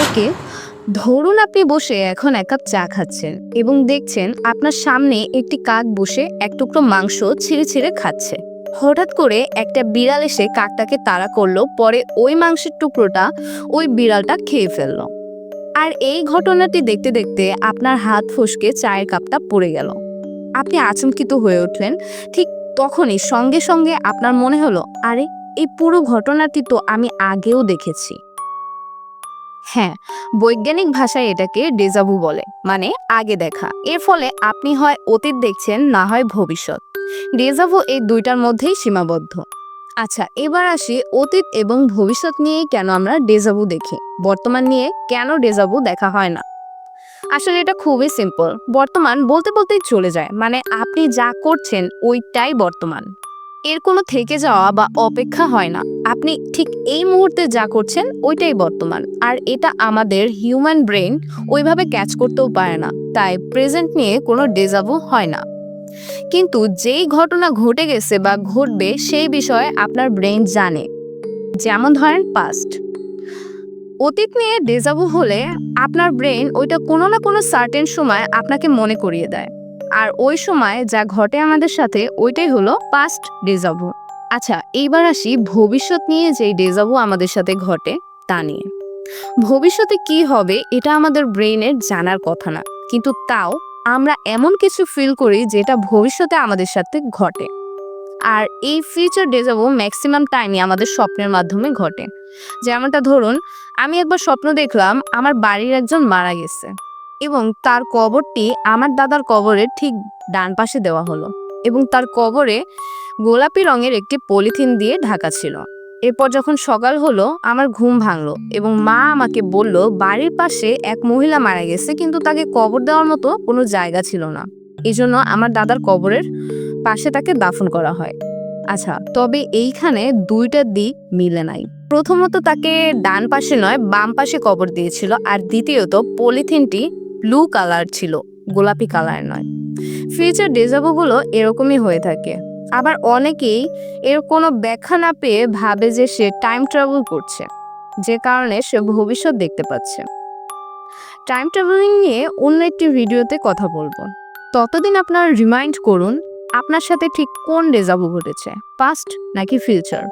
ওকে ধরুন আপনি বসে এখন এক কাপ চা খাচ্ছেন এবং দেখছেন আপনার সামনে একটি কাক বসে এক টুকরো মাংস ছিঁড়ে ছিঁড়ে খাচ্ছে। হঠাৎ করে একটা বিড়াল এসে কাকটাকে তাড়া করল, পরে ওই মাংসের টুকরোটা ওই বিড়ালটা খেয়ে ফেলল। আর এই ঘটনাটি দেখতে দেখতে আপনার হাত ফসকে চায়ের কাপটা পড়ে গেল। আপনি আচমকিত হয়ে উঠলেন। ঠিক তখনই সঙ্গে সঙ্গে আপনার মনে হলো, আরে, এই পুরো ঘটনাটি তো আমি আগেও দেখেছি। হ্যাঁ বৈজ্ঞানিক ভাষায় এটাকে ডেজাভু বলে মানে আগে দেখা। এর ফলে আপনি হয় অতীত দেখছেন, না হয় ভবিষ্যৎ। ডেজাভু এই দুইটার মধ্যেই সীমাবদ্ধ। আচ্ছা এবার আসি অতীত এবং ভবিষ্যৎ নিয়ে কেন আমরা ডেজাভু দেখি? বর্তমান নিয়ে কেন ডেজাভু দেখা হয় না? আসলে এটা খুবই সিম্পল বর্তমান বলতে বলতেই চলে যায়। মানে আপনি যা করছেন, ওইটাই বর্তমান। এর কোনো থেকে যাওয়া বা অপেক্ষা হয় না। আপনি ঠিক এই মুহূর্তে যা করছেন, ওইটাই বর্তমান। আর এটা আমাদের হিউম্যান ব্রেন ওইভাবে ক্যাচ করতেও পারে না। তাই প্রেজেন্ট নিয়ে কোনো ডেজাভু হয় না। কিন্তু যেই ঘটনা ঘটে গেছে বা ঘটবে, সেই বিষয়ে আপনার ব্রেন জানে। যেমন ধরেন পাস্ট অতীত নিয়ে ডেজাভু হলে আপনার ব্রেন ওইটা কোনো না কোনো সার্টেন সময় আপনাকে মনে করিয়ে দেয়। আর ওই সময় যা ঘটে আমাদের সাথে, ওইটাই হলো পাস্ট ডেজাভু আচ্ছা এইবার আসি ভবিষ্যৎ নিয়ে যেই ডেজাভু আমাদের সাথে ঘটে, তা নিয়ে। ভবিষ্যতে কি হবে, এটা আমাদের ব্রেইনের জানার কথা না। কিন্তু তাও আমরা এমন কিছু ফিল করি যেটা ভবিষ্যতে আমাদের সাথে ঘটে। আর এই ফিউচার ডেজাভু ম্যাক্সিমাম টাইমই আমাদের স্বপ্নের মাধ্যমে ঘটে। যেমনটা ধরুন, আমি একবার স্বপ্ন দেখলাম, আমার বাড়ির একজন মারা গেছে। এবং তার কবরটি আমার দাদার কবরের ঠিক ডান পাশে দেওয়া হলো এবং তার কবরে গোলাপি রঙের একটি পলিথিন দিয়ে ঢাকা ছিল। এরপর যখন সকাল হলো, আমার ঘুম ভাঙলো এবং মা আমাকে বলল, বাড়ির পাশে এক মহিলা মারা গেছে, কিন্তু তাকে কবর দেওয়ার মতো কোনো জায়গা ছিল না। এই জন্য আমার দাদার কবরের পাশে তাকে দাফন করা হয়। আচ্ছা তবে এইখানে দুইটা দিক মিলে নাই। প্রথমত তাকে ডান পাশে নয়, বাম পাশে কবর দিয়েছিল, আর দ্বিতীয়ত পলিথিনটি ব্লু কালার ছিল, গোলাপি কালার নয়। ফিউচার ডেজাবুগুলো এরকমই হয়ে থাকে। আবার অনেকেই এর কোনো ব্যাখ্যা না পেয়ে ভাবে যে সে টাইম ট্রাভেল করছে, যে কারণে সে ভবিষ্যৎ দেখতে পাচ্ছে। টাইম ট্রাভেলিং নিয়ে অন্য একটি ভিডিওতে কথা বলব। ততদিন আপনার রিমাইন্ড করুন, আপনার সাথে ঠিক কোন ডেজাবু ঘটেছে পাস্ট নাকি ফিউচার